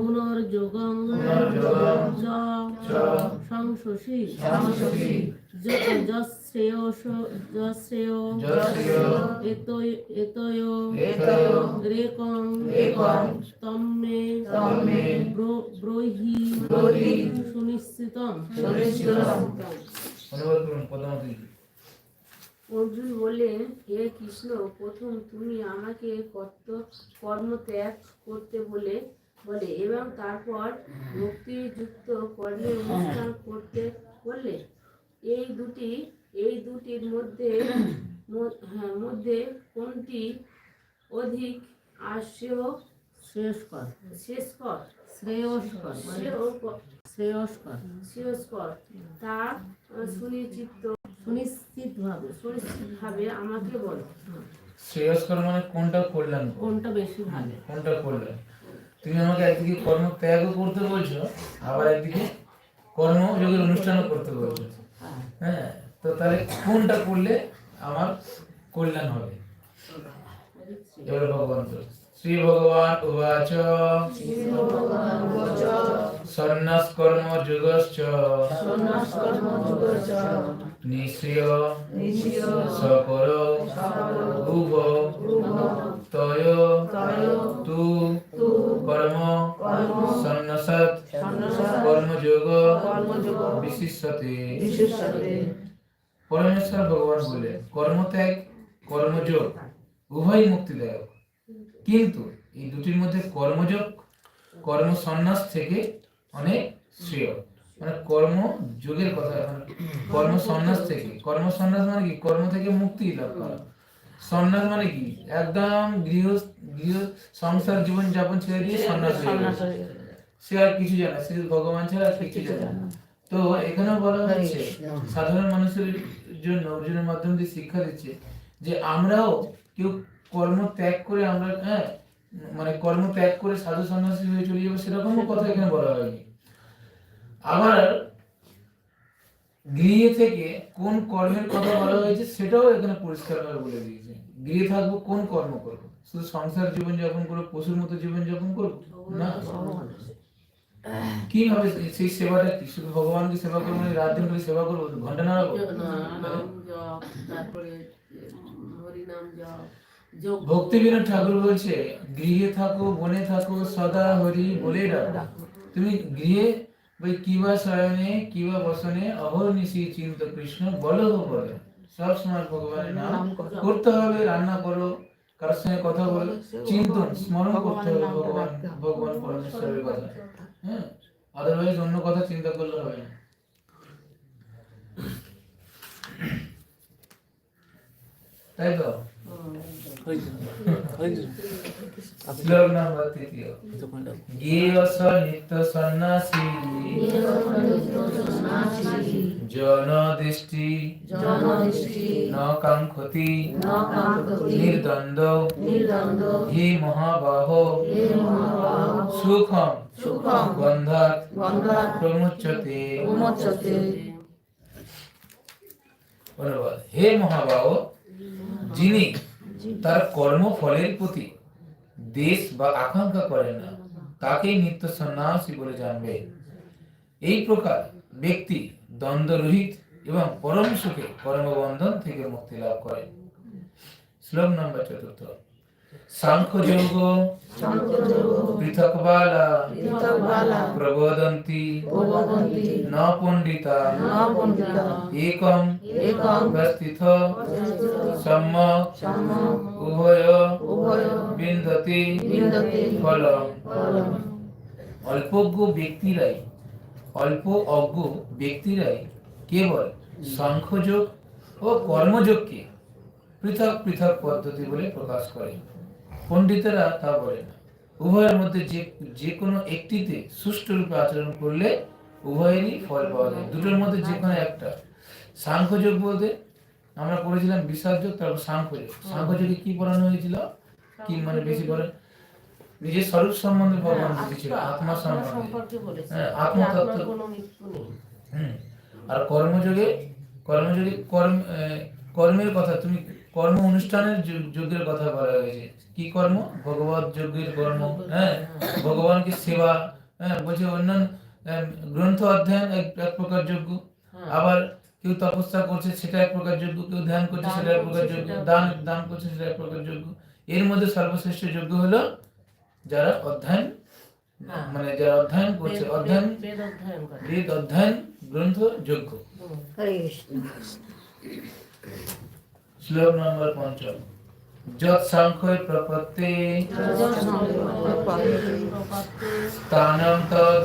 পুনর্যোগং সংশোষি যশ্রেয়স যশ্রেয় যশ্রেয় এতয় এতয় রেকং তম্মে তম্মে ব্র- ব্রহি সুনিশ্চিতম। অর্জুন বললেন হে কৃষ্ণ প্রথম তুমি আমাকে কর্ত কর্মত্যাগ করতে বলে বলে এবং তারপর ভক্তিযুক্ত কর্মের অনুষ্ঠান করতে বললে এই দুটি এই দুটির মধ্যে হ্যাঁ, মধ্যে কোনটি অধিক আশ্রয়? শ্রেয়স্কর। শেষকর শ্রেয়স্কর মানে শ্রেয়স্কর। শ্রেয়স্কর। তা সুনিশ্চিত সুনিশ্চিত ভাবে সুনিশ্চিতভাবে আমাকে বলো। শ্রেয়স্কর মানে কোনটা কল্যাণ? কোনটা বেশি ভালো? কোনটা কল্যাণ? তুমি আমাকে একদিকে কর্ম ত্যাগও করতে বলছো আবার একদিকে কর্মযোগের অনুষ্ঠানও করতে বলছো। হ্যাঁ তো তাহলে কোনটা করলে আমার কল্যাণ হবে? এবার ভগবান শ্রী ভগবান উবাচ। সন্ন্যাস কর্ম যুগশ্চ নিশ্চয় সকর উভ বিশিষ্যতে পরমেশ্বর ভগবান বলে কর্মত্যাগ কর্মযোগ উভয় মুক্তিদায়ক। কিন্তু এই দুটির মধ্যে কর্মযোগ কর্ম সন্ন্যাস থেকে অনেক শ্রেয়। মানে কর্ম যোগের কথা কর্ম সন্ন্যাস থেকে। কর্ম সন্ন্যাস মানে কি? কর্ম থেকে মুক্তি লাভ করা। সন্ন্যাস মানে কি? একদম গৃহ গৃহ সংসার জীবন যাপন ছেড়ে দিয়ে সন্ন্যাস হয়ে সে আর কিছু জানে সে ভগবান ছাড়া আর কিছু জানে না। তো এখানেও বলা হচ্ছে সাধারণ মানুষের জন্য অর্জুনের মাধ্যম দিয়ে শিক্ষা দিচ্ছে যে আমরাও কেউ কর্ম ত্যাগ করে আমরা হ্যাঁ মানে কর্ম ত্যাগ করে সাধু সন্ন্যাসী হয়ে চলে যাব সেরকমও কথা এখানে বলা হয়নি। আবার গৃহে থেকে কোন কর্মের কথা বলা হয়েছে সেটাও এখানে পরিষ্কারভাবে বলে দিয়েছে। গৃহে থাকব কোন কর্ম করব? শুধু সংসার জীবন যাপন করব পশুর মতো জীবন যাপন করব? না। কীভাবে সেই- সেবাটা কি? শুধু ভগবানকে সেবা করব রাত দিন করে সেবা করব? ঘণ্টা জপ ভক্তি বিনোদ ঠাকুর বলছে গৃহে থাকো বনে থাকো সদা হরি বলে ডাকো। তুমি গৃহে ওই কিবা শয়নে কিবা বসনে অহর্নিশি চিন্ত কৃষ্ণ বলো বলো। সব সময় ভগবানের নাম করতে হবে রান্না করো কারোর সঙ্গে কথা বলো চিন্তন স্মরণ করতে হবে ভগবান ভগবান পরমেশ্বরের কথা। হ্যাঁ অন্য কথা চিন্তা করলে হবে না। তাই তো? শ্লোক নাম্বার জন দৃষ্টি ন কাঙ্ক্ষতি নির্দ্বন্দ্ব। হি মহাবাহ। সুখম। গন্ধাত প্রমুচ্যতে অনুবাদ হে মহাবাহ যিনি তার কর্মফলের প্রতি দেশ বা আকাঙ্ক্ষা করেন না তাকেই নিত্য সন্ন্যাসী বলে জানবে। এই প্রকার ব্যক্তি দ্বন্দ্বরহিত এবং পরম সুখে কর্মবন্ধন থেকে মুক্তি লাভ করেন। শ্লোক নম্বর চতুর্থ। সাংখ্য যোগ পৃথক প্রবোদন্তি ন পণ্ডিতা একম প্রস্থিত সম্যক উভয় বিন্দতি ফলম। অল্পজ্ঞ ব্যক্তিরাই অল্প অজ্ঞ ব্যক্তিরাই কেবল সংখ্যযোগ ও কর্মযোগকে পৃথক পৃথক পদ্ধতি বলে প্রকাশ করে পণ্ডিতেরা তা বলে না উভয়ের মধ্যে যে যে কোনো একটিতে সুষ্ঠুরূপে আচরণ করলে উভয়েরই ফল পাওয়া যায়। দুটোর মধ্যে যে কোনো একটা। সাংখ্যযোগ বলতে আমরা পড়েছিলাম বিশ্বাসযোগ তারপর সাংখ্যযোগ। সাংখ্যযোগে কি পড়ানো হয়েছিল? কি মানে বেশি পড়ে নিজের স্বরূপ সম্বন্ধে ভগবান বুঝেছিল আত্মা সম্বন্ধে। হ্যাঁ, আত্মতত্ত্ব। আর কর্মযোগে কর্মযোগে কর্ম কর্মের কথা তুমি কর্ম অনুষ্ঠানের যজ্ঞের কথা বলা হয়েছে। কি কর্ম? ভগবত যজ্ঞের কর্ম। হ্যাঁ? ভগবানকে সেবা। হ্যাঁ? বলছে অন্যান্য গ্রন্থ অধ্যয়ন এক এক প্রকার যজ্ঞ হ্যাঁ। আবার কেউ তপস্যা করছে সেটা এক প্রকার যজ্ঞ কেউ ধ্যান করছে সেটা এক প্রকার যজ্ঞ দান দান করছে সেটা এক প্রকার যজ্ঞ এর মধ্যে সর্বশ্রেষ্ঠ যজ্ঞ হলো যারা অধ্যয়ন হ্যাঁ। মানে যারা অধ্যয়ন করছে। অধ্যয়ন বেদ- অধ্যয়ন করে। বেদ অধ্যয়ন গ্রন্থ যজ্ঞ হরে কৃষ্ণ। শ্লোক নম্বর পঞ্চম। যৎ সাংখ্যে প্রপত্তে প্রপাতে স্থানম তৎ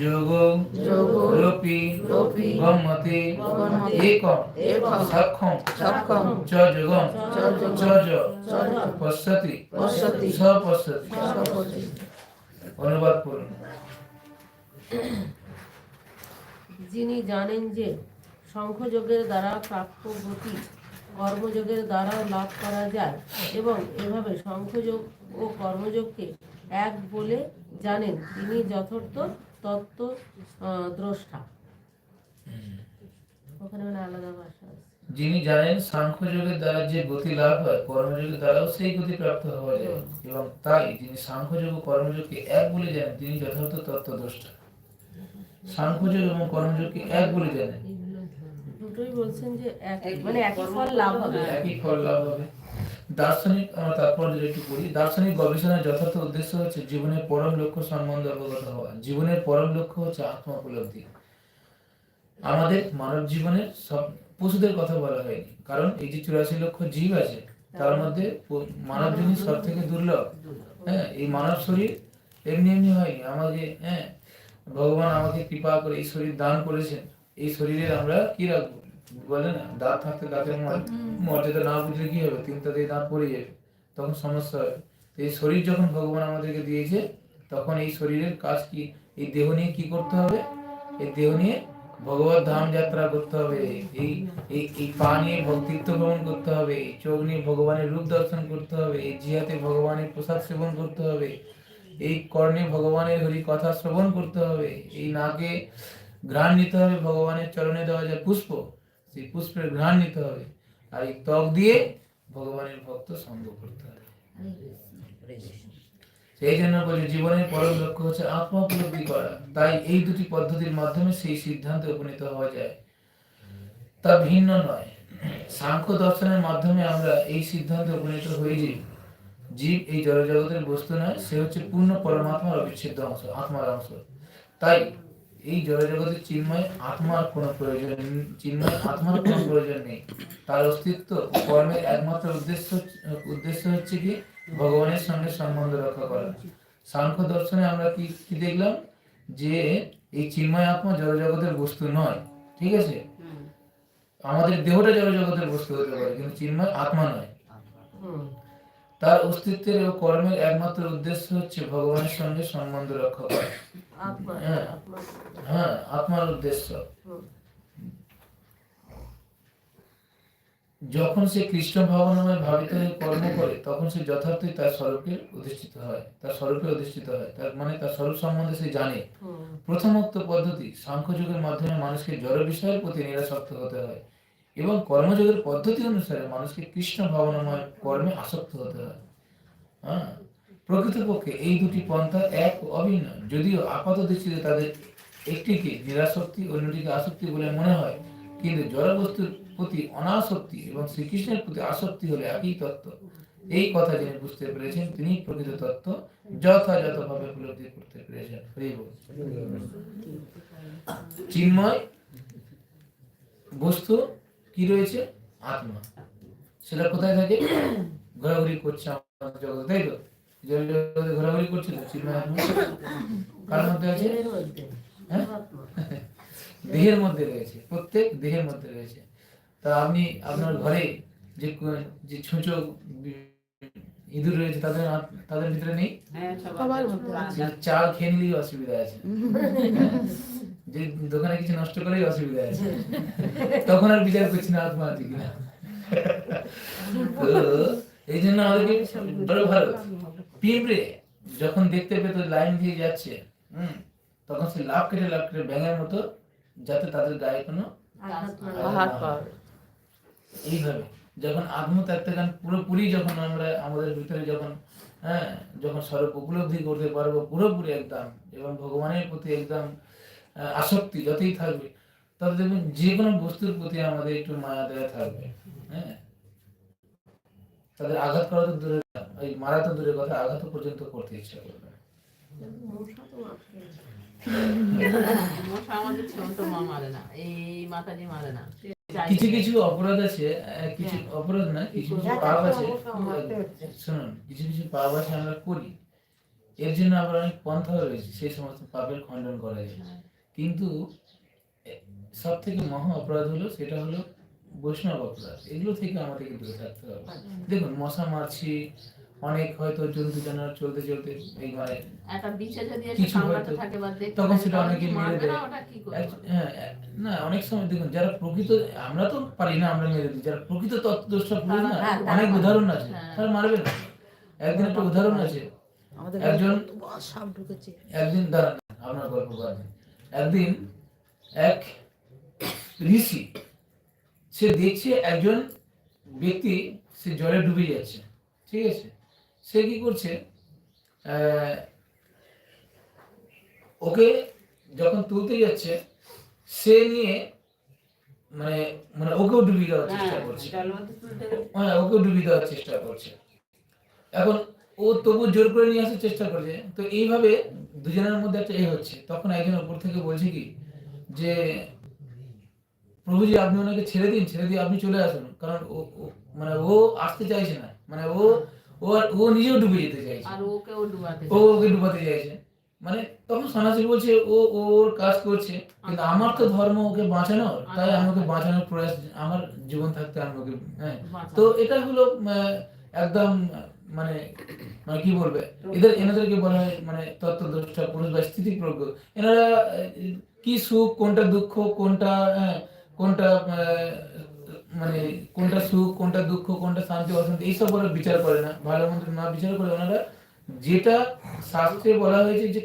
যোগ, রূপী গম্মতে একম, সক্ষম, চ যোগম, চ পশ্যতি স পশ্যতি অনুবাদ করুন। যিনি জানেন যে শঙ্খযোগের দ্বারা প্রাপ্য গতি কর্মযোগের দ্বারাও লাভ করা যায় এবং এভাবে শঙ্খযোগ ও কর্মযোগকে এক বলে জানেন। তিনি যথার্থ তত্ত্ব দ্রষ্টা। ওখানে মানে আলাদা ভাষা যিনি জানেন সাংখ্য যোগের দ্বারা যে গতি লাভ হয় কর্মযোগের দ্বারাও সেই গতি প্রাপ্ত হওয়া যায়। এবং তাই যিনি সাংখ্য যোগ ও কর্মযোগকে এক বলে জানেন তিনি যথার্থ তত্ত্বদ্রষ্টা সাংখ্য যোগ এবং কর্মযোগকে এক বলে জানেন। দুটোই বলছেন যে মানে একই ফল লাভ হবে। একই ফল লাভ হবে। দার্শনিক আমরা তাৎপর্য একটু করি দার্শনিক গবেষণার যথার্থ উদ্দেশ্য হচ্ছে জীবনের পরম লক্ষ্য সম্বন্ধে অবগত হওয়া। জীবনের পরম লক্ষ্য হচ্ছে আত্মা উপলব্ধি আমাদের মানব জীবনের সব পশুদের কথা বলা হয়নি। কারণ এই যে চুরাশি লক্ষ জীব আছে তার মধ্যে মানব জিনিস সব থেকে দুর্লভ। হ্যাঁ এই মানব শরীর এমনি এমনি হয়নি। আমাকে হ্যাঁ ভগবান আমাকে কৃপা করে এই শরীর দান করেছেন। এই শরীরে আমরা কি রাখব? বলে না দাঁত থাকতে দাঁতের মর্যাদা না বুঝলে কি হবে? তিনটা দিয়ে দাঁত পড়ে যাবে তখন সমস্যা হবে। এই শরীর যখন ভগবান আমাদেরকে দিয়েছে তখন এই শরীরের কাজ কি? এই দেহ নিয়ে কি করতে হবে? এই দেহ নিয়ে ভগবত ধাম যাত্রা করতে হবে। এই এই এই পা নিয়ে ভক্তিত্ব ভ্রমণ করতে হবে। এই চোখ নিয়ে ভগবানের রূপ দর্শন করতে হবে। এই জিহাতে ভগবানের প্রসাদ সেবন করতে হবে। এই কর্ণে ভগবানের হরি কথা শ্রবণ করতে হবে। এই নাকে ঘ্রাণ নিতে হবে ভগবানের চরণে দেওয়া যায় পুষ্প। সেই পুষ্পের ঘ্রাণ নিতে হবে। আর এই ত্বক দিয়ে ভগবানের ভক্ত সঙ্গ করতে হবে। সেই জন্য বলি, জীবনের পরম লক্ষ্য হচ্ছে আত্মা উপলব্ধি করা। তাই এই দুটি পদ্ধতির মাধ্যমে সেই সিদ্ধান্তে উপনীত হওয়া যায়। তা ভিন্ন নয়। সাংখ্য দর্শনের মাধ্যমে আমরা এই সিদ্ধান্তে উপনীত হয়ে যে জীব এই জড়জগতের বস্তু নয়, সে হচ্ছে পূর্ণ পরমাত্মার অবিচ্ছেদ্য অংশ, আত্মার অংশ। তাই এই জড়জগতের চিন্ময় আত্মার কোনো প্রয়োজন চিন্ময় আত্মার কোনো প্রয়োজন নেই। তার অস্তিত্ব কর্মের একমাত্র উদ্দেশ্য উদ্দেশ্য হচ্ছে কি? ভগবানের সঙ্গে সম্বন্ধ রক্ষা করা। সাংখ্য দর্শনে আমরা কি কি দেখলাম? যে এই চিন্ময় আত্মা জড়জগতের বস্তু নয়। ঠিক আছে? আমাদের দেহটা জড়জগতের বস্তু হতে পারে কিন্তু চিন্ময় আত্মা নয়। তার অস্তিত্বের ও কর্মের একমাত্র উদ্দেশ্য হচ্ছে ভগবানের সঙ্গে সম্বন্ধ রক্ষা করা। হ্যাঁ। হ্যাঁ আত্মার উদ্দেশ্য। যখন সে কৃষ্ণ ভাবনাময় ভাবিত হয়ে কর্ম করে তখন সে যথার্থই তার স্বরূপে অধিষ্ঠিত হয়। তার স্বরূপে অধিষ্ঠিত হয়। তার মানে তার স্বরূপ সম্বন্ধে সে জানে। প্রথমোক্ত পদ্ধতি সাংখ্যযোগের মাধ্যমে মানুষকে জড় বিষয়ের প্রতি নিরাসক্ত হতে হয়। এবং কর্মযোগের পদ্ধতি অনুসারে মানুষকে কৃষ্ণ ভাবনাময় কর্মে আসক্ত হতে হয়। হ্যাঁ? প্রকৃতপক্ষে এই দুটি পন্থা এক অভিন্ন। যদিও আপাত দৃষ্টিতে তাদের একটিকে নিরাসক্তি অন্যটিকে আসক্তি বলে মনে হয়। কিন্তু জড়বস্তুর প্রতি অনাসক্তি এবং শ্রীকৃষ্ণের প্রতি আসক্তি হলে একই তত্ত্ব। এই কথা যিনি বুঝতে পেরেছেন তিনি প্রকৃত তত্ত্ব যথাযথভাবে উপলব্ধি করতে পেরেছেন। চিন্ময় বস্তু কি রয়েছে? আত্মা। সেটা কোথায় থাকে? ঘোরাঘুরি করছে আমাদের জগতে তাই তো? জগতে ঘোরাঘুরি করছে তো চিন্ময় আত্মা কার মধ্যে আছে? দেহের মধ্যে হ্যাঁ? দেহের মধ্যে রয়েছে। প্রত্যেক দেহের মধ্যে রয়েছে। তা আপনি আপনার ঘরে যে যে ছুঁচো ইঁদুর রয়েছে তাদের তাদের ভিতরে নেই? সবার মধ্যে আছে। যে চাল খেয়ে নিলেই অসুবিধা আছে। যে দোকানে কিছু নষ্ট করেই অসুবিধা আছে। তখন আর বিচার করছি না আত্মা আছে কিনা। তো এই জন্য আমাদেরকে বড় ভালো। পিঁপড়ে যখন দেখতে পেত লাইন দিয়ে যাচ্ছে হুম তখন সে লাভ কেটে লাভ কেটে ব্যাঙের মতো যাতে তাদের গায়ে কোনো। এইভাবে যখন আত্মত্যাগটান পুরোপুরি যখন আমরা আমাদের ভিতরে যখন হ্যাঁ যখন স্বরূপ উপলব্ধি করতে পারব পুরোপুরি একদম এবং ভগবানের প্রতি একদম আহ, আসক্তি যতই থাকবে তবে দেখবেন যে কোনো বস্তুর প্রতি আমাদের একটু মায়া দেওয়া থাকবে হ্যাঁ? তাদের আঘাত করা তো কথা, ওই মারা তো দূরের কথা আঘাত পর্যন্ত করতে ইচ্ছা করবে এই কিছু কিছু অপরাধ আছে কিছু অপরাধ না কিছু কিছু পাপ আছে। শুনুন কিছু কিছু পাপ আছে আমরা করি। এর জন্য আবার অনেক পন্থা রয়েছে সেই সমস্ত পাপের খণ্ডন করা যায়। কিন্তু সব থেকে মহা অপরাধ হলো সেটা হলো বৈষ্ণব অপরাধ। এগুলো থেকে আমাদেরকে দূরে থাকতে হবে। দেখুন মশা মারছি অনেক হয়তো জন্তু জানোয়ার চলতে চলতে এই দেখতে তখন সেটা অনেকে মেরে দেয়। না, হ্যাঁ, না অনেক সময় দেখুন যারা প্রকৃত আমরা তো পারি না আমরা মেরে দিই। যারা প্রকৃত পুরুষ না হ্যাঁ, অনেক উদাহরণ আছে। হ্যাঁ। তারা মারবে না। একদিন একটা উদাহরণ আছে। একজন একদিন দাঁড়ান আপনার গল্প বাদে একদিন এক ঋষি সে দেখছে একজন ব্যক্তি সে জলে ডুবে যাচ্ছে ঠিক আছে? সে কি করছে? ওকে যখন তুলতে যাচ্ছে সে নিয়ে মানে মানে ওকেও ডুবিয়ে দেওয়ার চেষ্টা করছে। হ্যাঁ ওকেও ডুবিয়ে দেওয়ার চেষ্টা করছে। এখন ও তবু জোর করে নিয়ে আসার চেষ্টা করছে। তো এইভাবে দুজনের মধ্যে একটা এ হচ্ছে। তখন একজন ওপর থেকে বলছে কি যে প্রভুজি আপনি ওনাকে ছেড়ে দিন ছেড়ে দিয়ে আপনি চলে আসুন। কারণ ও মানে ও আসতে চাইছে না। মানে ও ও ও নিজেও ডুবে যেতে চাইছে। আর ওকেও ডুবাতে ও ওকে ডুবাতে চাইছে। মানে তখন সন্ন্যাসী বলছে ও ওর কাজ করছে। কিন্তু আমার তো ধর্ম ওকে বাঁচানোর। তাই আমাকে বাঁচানোর প্রয়াস আমার জীবন থাকতে আমি ওকে হ্যাঁ তো এটা হলো একদম মানে মানে কি বলবে? এদের, এনাদেরকে বলা হয় মানে তত্ত্বদ্রষ্টা, পুরুষ বা স্থিতিপ্রজ্ঞ এনারা কি সুখ, কোনটা দুঃখ, কোনটা কোনটা মানে কোনটা সুখ, কোনটা দুঃখ, কোনটা শান্তি, অশান্তি এইসব ওরা বিচার করে না। ভালো মন্দ না বিচার করে ওনারা যেটা শাস্ত্রে বলা হয়েছে যে,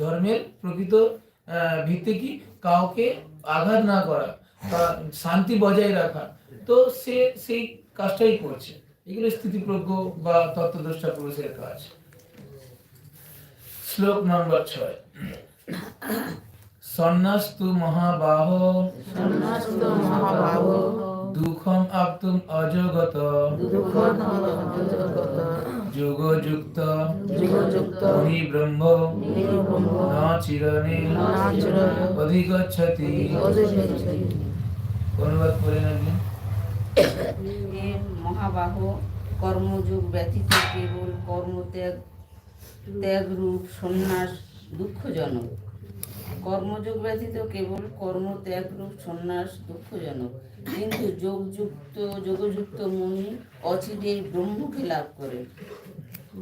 ধর্মের প্রকৃত ভিত্তি কি? কাউকে আঘাত না করা শান্তি বজায় রাখা। তো সে, সেই কাজটাই করছে। এগুলো স্থিতিপ্রজ্ঞ বা তত্ত্বদ্রষ্টা পুরুষের কাজ। শ্লোক নম্বর ছয়। সন্ন্যাস্তু মহাবাহ। সন্ন্যাস্ত মহাবাহ। দুঃখম আপ্তুম অজগত। যোগযুক্ত। যোগযুক্ত। মুনি ব্রহ্ম ন চিরনে অধিগচ্ছতি। অনুবাদ করে নেবেন। হে মহাবাহ কর্মযোগ ব্যতীত কেবল কর্মত্যাগ ত্যাগ রূপ সন্ন্যাস দুঃখজনক। কর্মযোগ ব্যতীত কেবল কর্মত্যাগ রূপ সন্ন্যাস দুঃখজনক। কিন্তু যোগযুক্ত যোগযুক্ত মুনি অচিরেই ব্রহ্মকে লাভ করে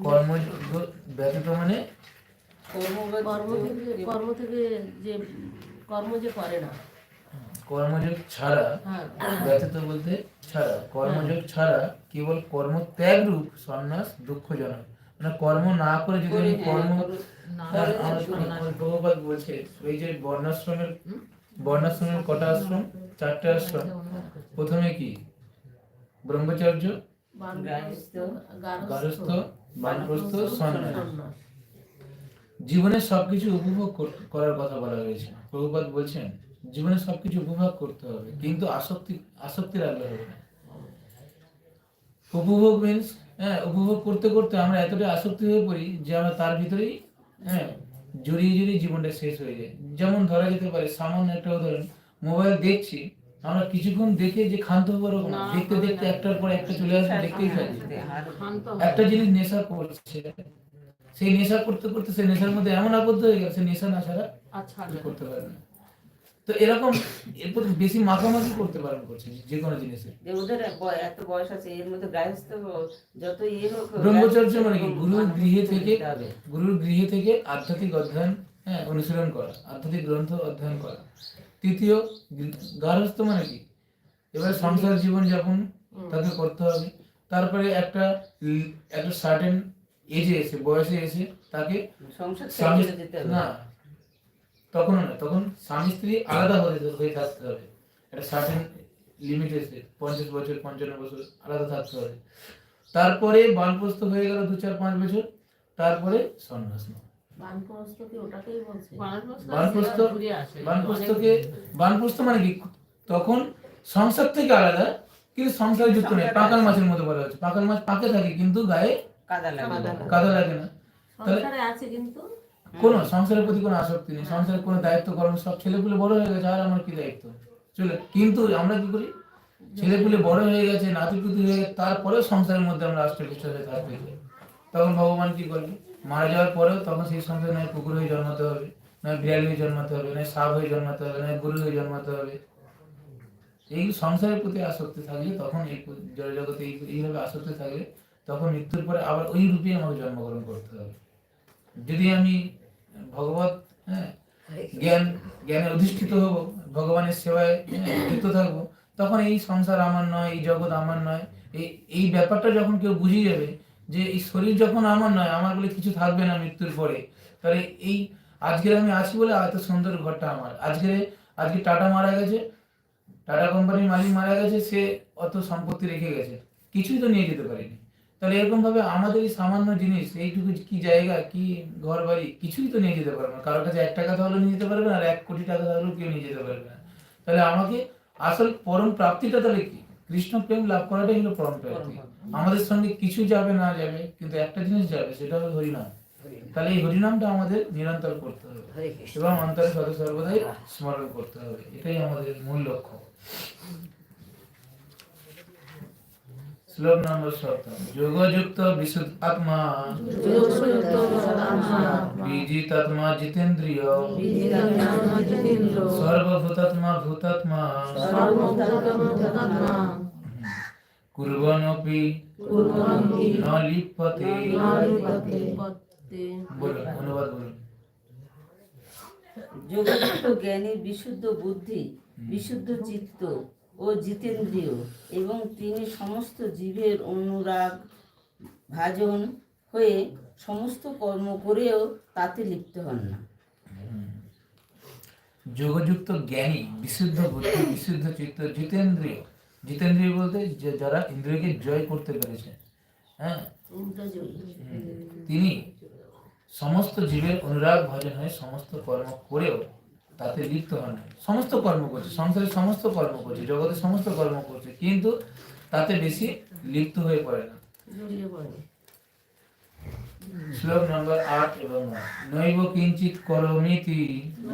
কর্ম ব্যতীত মানে? কর্ম থেকে কর্ম থেকে যে কর্ম যে করে না। কর্মযোগ ছাড়া হ্যাঁ। ব্যতীত বলতে ছাড়া কর্মযোগ ছাড়া কেবল কর্ম ত্যাগ রূপ সন্ন্যাস দুঃখজনক। মানে কর্ম না করে যদি আমি কর্ম হ্যাঁ, আমার প্রভুপাদ বলছে এই যে বর্ণাশ্রমের বর্ণাশ্রমের কটা আশ্রম? চারটে আশ্রম। প্রথমে কি? ব্রহ্মচর্য গারস্থ বানপ্রস্থ সন্ন্যাস। সন্ন্যাস। জীবনে সবকিছু উপভোগ করার কথা বলা হয়েছে। প্রভুপাত বলছেন জীবনে সবকিছু উপভোগ করতে হবে কিন্তু আসক্তি আসক্তি রাখলে হবে না উপভোগ মিন্স হ্যাঁ উপভোগ করতে করতে আমরা এতটা আসক্তি হয়ে পড়ি যে আমরা তার ভিতরেই হ্যাঁ জড়িয়ে জড়িয়ে জীবনটা শেষ হয়ে যায় যেমন ধরা যেতে পারে সামান্য একটা উদাহরণ মোবাইল দেখছি আমরা কিছুক্ষণ দেখে যে ক্ষান্ত হব। না, দেখতে দেখতে একটার পর একটা চলে আসবে দেখতেই থাকি একটা জিনিস নেশা করছে সেই নেশা করতে করতে সেই নেশার মধ্যে এমন আবদ্ধ হয়ে গেছে নেশা না ছাড়া না। করতে পারে না তো এরকম এরপর বেশি মাখামাখি করতে পারেন করছে যে কোনো জিনিসে যে ওদের এত বয়স আছে এর মধ্যে গার্হস্থ যত ইয়ে হোক ব্রহ্মচর্য মানে কি? গুরুর গৃহে থেকে গুরুর গৃহে থেকে আধ্যাত্মিক অধ্যয়ন হ্যাঁ অনুশীলন করা আধ্যাত্মিক গ্রন্থ অধ্যয়ন করা। তৃতীয় গার্হস্থ মানে কি? এবার সংসার জীবন যাপন তাকে করতে হবে। তারপরে একটা একটা সার্টেন এজে এসে বয়সে এসে তাকে সংসার না তখন না তখন স্বামী স্ত্রী আলাদা হয়ে হয়ে থাকতে হবে। একটা সার্টেন লিমিট এসে পঞ্চাশ বছর পঞ্চান্ন বছর আলাদা থাকতে হবে। তারপরে বানপ্রস্থ হয়ে গেল দু চার পাঁচ বছর তারপরে সন্ন্যাস নেওয়া বানপ্রস্থ মানে কি? তখন সংসার থেকে আলাদা কিন্তু সংসার যুক্ত নেই। পাকাল মাছের মতো বলা হচ্ছে। পাকাল মাছ পাকে থাকে কিন্তু গায়ে কাদা লাগে। কাদা লাগে না। সংসারে আছে কিন্তু কোন সংসারের প্রতি কোনো আসক্তি নেই সংসারের কোনো দায়িত্ব কর্ম সব ছেলেপুলে বড় হয়ে গেছে আর আমার কি দায়িত্ব? চলে কিন্তু আমরা কি করি? ছেলেপুলে বড় হয়ে গেছে নাতিপুতি হয়ে গেছে তারপরেও সংসারের মধ্যে আমরা আষ্টপুষ্ট হয়ে থাকতে। তখন ভগবান কি করবে? মারা যাওয়ার পরেও তখন সেই সংসারে নয় কুকুর হয়ে জন্মাতে হবে নয় বিড়াল হয়ে জন্মাতে হবে নয় সাপ হয়ে জন্মাতে হবে নয় গরু হয়ে জন্মাতে হবে। এই সংসারের প্রতি আসক্তি থাকলে তখন এই জড় জগতে এই- এইভাবে আসক্তি থাকলে তখন মৃত্যুর পরে আবার ওই রূপেই আমাকে জন্মগ্রহণ করতে হবে। যদি আমি ভগবত হ্যাঁ জ্ঞান জ্ঞানে অধিষ্ঠিত হব ভগবানের সেবায় হ্যাঁ, যুক্ত থাকব। তখন এই সংসার আমার নয় এই জগৎ আমার নয় এই এই ব্যাপারটা যখন কেউ বুঝে যাবে যে এই শরীর যখন আমার নয় আমার বলে কিছু থাকবে না মৃত্যুর পরে তাহলে এই আজকের আমি আছি বলে এত সুন্দর ঘরটা আমার। আজকে আজকে টাটা মারা গেছে টাটা কোম্পানির মালিক মারা গেছে সে অত সম্পত্তি রেখে গেছে। কিছুই তো নিয়ে যেতে পারেনি। তাহলে এরকম ভাবে আমাদের এই সামান্য জিনিস এইটুকু কি জায়গা কি ঘর বাড়ি কিছুই তো নিয়ে যেতে পারবে না। কারোর কাছে এক টাকা তাহলে নিয়ে যেতে পারবে না আর এক কোটি টাকা তাহলেও কেউ নিয়ে যেতে পারবে না। তাহলে আমাকে আসল পরম প্রাপ্তিটা তাহলে কি? কৃষ্ণ প্রেম লাভ করাটাই হলো পরম প্রাপ্তি। আমাদের সঙ্গে কিছু যাবে না যাবে কিন্তু একটা জিনিস যাবে সেটা হলো হরিনাম। তাহলে এই হরিনামটা আমাদের নিরন্তর করতে হবে। এবং অন্তরে সদা সর্বদাই স্মরণ করতে হবে। এটাই আমাদের মূল লক্ষ্য। শ্লোক নম্বর সপ্তম যোগযুক্ত বিশুদ্ধ আত্মা। সদাত্মা বিজিতাত্মা জিতেন্দ্রিয়। সর্বভূতাত্মা ভূতাত্মা। যোগযুক্ত জ্ঞানী বিশুদ্ধ বুদ্ধি, বিশুদ্ধ চিত্ত ও জিতেন্দ্রিয় এবং তিনি সমস্ত জীবের অনুরাগ ভাজন হয়ে সমস্ত কর্ম করেও তাতে লিপ্ত হন না। যোগযুক্ত জ্ঞানী বিশুদ্ধ বুদ্ধি বিশুদ্ধ চিত্ত জিতেন্দ্রিয়। জিতেন্দ্রিয় বলতে যে যারা ইন্দ্রিয়কে জয় করতে পেরেছে হ্যাঁ? তিনি সমস্ত জীবের অনুরাগ ভজন হয়ে সমস্ত কর্ম করেও তাতে লিপ্ত হয় না সমস্ত কর্ম করছে, সংসারের সমস্ত কর্ম করছে, জগতের সমস্ত কর্ম করছে, কিন্তু তাতে বেশি লিপ্ত হয়ে পড়ে না। শ্লোক নম্বর আট এবং নয় নৈব কিঞ্চিত করমিতি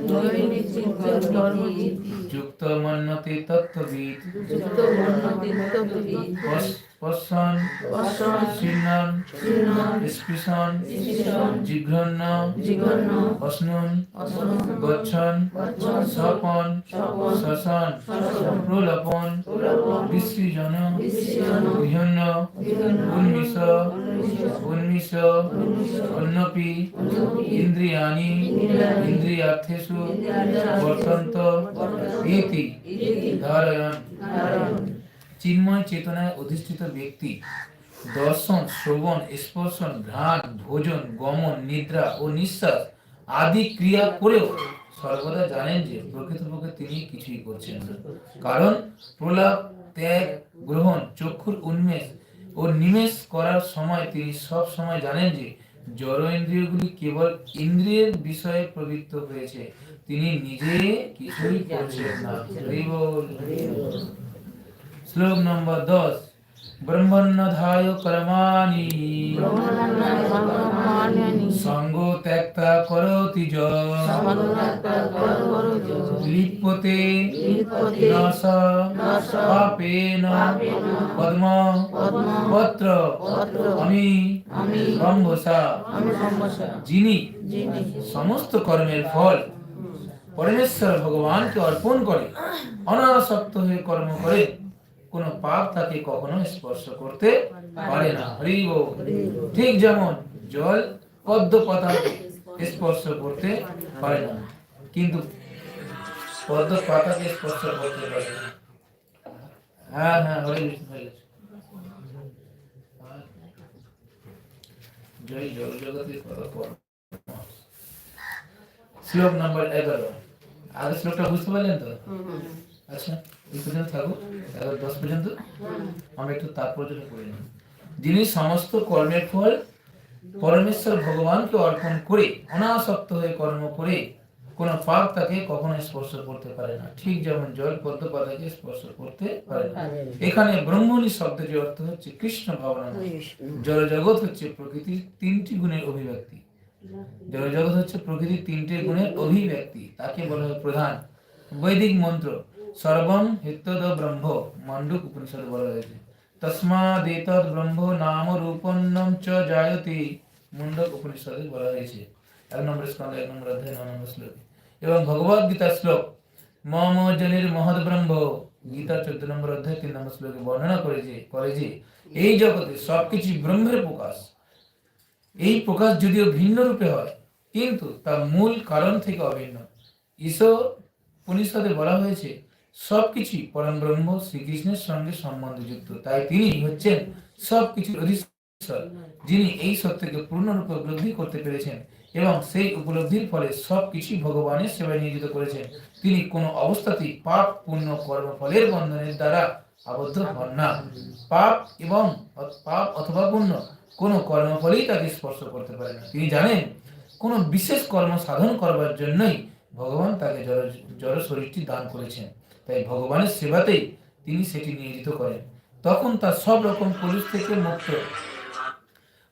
নৈমিত্তিক কর্মচিতি যুক্ত মন্নতে তত্ত্ববিদ যুক্ত মন্নতীর্থবিদ পশ- পশ্যন পশ্যন শীর্ণন শীর্ণন স্পৃশন স্পৃশন জিঘ্রন্ন জিঘ্রন্ন অশ্নুন অশ্নুন গচ্ছন গচ্ছন স্বপন স্বপন শশন শশন প্রলপন প্রলপন বিসৃজন বিসৃজন বিহন্ন বিহন্ন উন্মিষ উন্মিষ ইন্দ্রিয়াণি ইন্দ্রিয়াণি ইন্দ্রিয়ার্থেষু বর্তন্ত ইতি ধারয়ন চিন্ময় চেতনায় অধিষ্ঠিত ব্যক্তি দর্শন শ্রবণ স্পর্শন ঘ্রাণ ভোজন গমন নিদ্রা ও নিঃশ্বাস আদি ক্রিয়া করেও সর্বদা জানেন যে প্রকৃতপক্ষে তিনি কিছুই করছেন না। কারণ প্রলাপ, ত্যাগ, গ্রহণ, চক্ষুর উন্মেষ ও নিমেষ করার সময় তিনি সব সময় জানেন যে জড় ইন্দ্রিয়গুলি কেবল ইন্দ্রিয়ের বিষয়ে প্রবৃত্ত হয়েছে। তিনি নিজে কিছুই করছেন না। শ্লোক নম্বর দশ। ব্রহ্মণ্যধায় কর্মাণি সঙ্গ ত্যাক্তা করতি লিপ্যতে নস। পাপেন। পদ্ম। পত্র। আমি। ব্রহ্মসা যিনি। সমস্ত কর্মের ফল। পরমেশ্বর ভগবানকে অর্পণ করে। অনাসক্ত হয়ে কর্ম করে। কোনো পাপ তাকে কখনো স্পর্শ করতে পারে না। হরি। ঠিক যেমন জল পদ্ম পাতাকে স্পর্শ করতে পারে না কিন্তু পদ্ম পাতাকে স্পর্শ করতে পারে না। হ্যাঁ হ্যাঁ হরে কৃষ্ণ হরে জয় জল জগতের পর শ্লোক নম্বর এগারো। আগে শ্লোকটা বুঝতে পারলেন তো? আচ্ছা। এই পর্যন্ত থাকুক দশ পর্যন্ত, আমরা একটু তার পর্যন্ত পড়ে নিই। যিনি সমস্ত কর্মের ফল, পরমেশ্বর ভগবানকে অর্পণ করে, অনাসক্ত হয়ে কর্ম করে, কোন পাপ তাকে কখনো স্পর্শ করতে পারে না। ঠিক যেমন জল পদ্ম পাতাকে স্পর্শ করতে পারে না। এখানে ব্রহ্মণী শব্দের অর্থ হচ্ছে কৃষ্ণ ভাবনা। জড় জগৎ হচ্ছে প্রকৃতির তিনটি গুণের অভিব্যক্তি। জড় জগৎ হচ্ছে প্রকৃতির তিনটে গুণের অভিব্যক্তি, তাকে বলা হয় প্রধান। বৈদিক মন্ত্র। সর্বম হিতদ ব্রহ্ম মান্ডুক উপনিষদে বলা হয়েছে তস্মাদেতদ ব্রহ্ম নাম রূপন্নম চ জায়তে মুন্ডক উপনিষদে বলা হয়েছে এক নম্বর স্কন্ধ এক নম্বর অধ্যায় নয় নম্বর শ্লোক এবং ভগবদ গীতা শ্লোক মম জনির মহৎ ব্রহ্ম গীতা চোদ্দ নম্বর অধ্যায় তিন নম্বর শ্লোকে বর্ণনা করেছে করে যে এই জগতে সবকিছু ব্রহ্মের প্রকাশ। এই প্রকাশ যদিও ভিন্ন রূপে হয়, কিন্তু তার মূল কারণ থেকে অভিন্ন। ঈশ্বর উপনিষদে বলা হয়েছে সবকিছু পরম ব্রহ্ম শ্রীকৃষ্ণের সঙ্গে সম্বন্ধযুক্ত। তাই তিনি হচ্ছেন সবকিছুর অধীশ্বর, যিনি এই সত্যকে পূর্ণরূপে উপলব্ধি করতে পেরেছেন এবং সেই উপলব্ধির ফলে সবকিছু ভগবানের সেবায় নিয়োজিত করেছেন। তিনি কোনো অবস্থাতেই পাপ, পুণ্য কর্মফলের বন্ধনের দ্বারা আবদ্ধ হন না। পাপ এবং পাপ অথবা পুণ্য কোনো কর্মফলেই তাকে স্পর্শ করতে পারে না। তিনি জানেন, কোনো বিশেষ কর্ম সাধন করবার জন্যই ভগবান তাকে জড় জড়, শরীরটি দান করেছেন। তাই ভগবানের সেবাতেই তিনি সেটি নিয়োজিত করেন। তখন তার সব রকম কলুষ থেকে মুক্ত।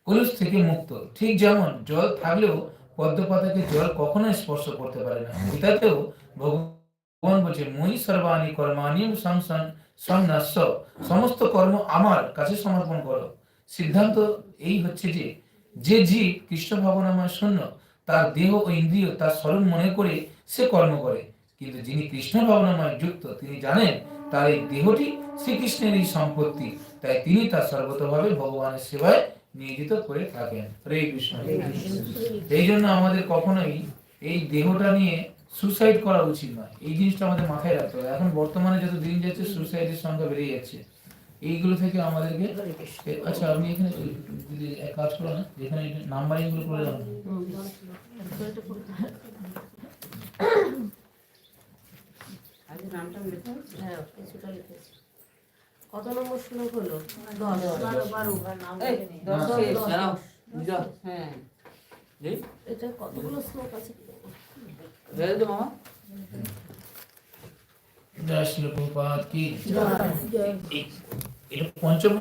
কলুষ থেকে মুক্ত। ঠিক যেমন জল থাকলেও পদ্মপাতাকে জল কখনোই স্পর্শ করতে পারে না। গীতাতেও ভগবান বলছে মই সর্বাণী কর্মাণী সংসন সংনাশ্য সমস্ত কর্ম আমার কাছে সমর্পণ করো। সিদ্ধান্ত এই হচ্ছে যে যে জীব কৃষ্ণ ভাবনাময় শূন্য, তার দেহ ও ইন্দ্রিয় তার স্মরণ মনে করে সে কর্ম করে। কিন্তু যিনি কৃষ্ণ ভাবনাময় যুক্ত তিনি জানেন তার এই দেহটি শ্রীকৃষ্ণেরই সম্পত্তি। তাই তিনি তার সর্বতভাবে ভগবানের সেবায় নিয়োজিত করে থাকেন। হরে কৃষ্ণ। এই জন্য আমাদের কখনোই এই দেহটা নিয়ে সুসাইড করা উচিত নয়। এই জিনিসটা আমাদের মাথায় রাখতে হবে। এখন বর্তমানে যত দিন যাচ্ছে সুসাইডের সংখ্যা বেড়ে যাচ্ছে। এইগুলো থেকে আমাদেরকে আচ্ছা আপনি এখানে যদি এক কাজ করো না যেখানে নাম্বারিংগুলো করে দাও। আগে নামটা লেখা। হ্যাঁ কিছুটা লিখেছি। কত নম্বর শ্লোক হলো? দশ। বারো বারো দশ। হ্যাঁ। এটা কতগুলো শ্লোক আছে মামা? পঞ্চম?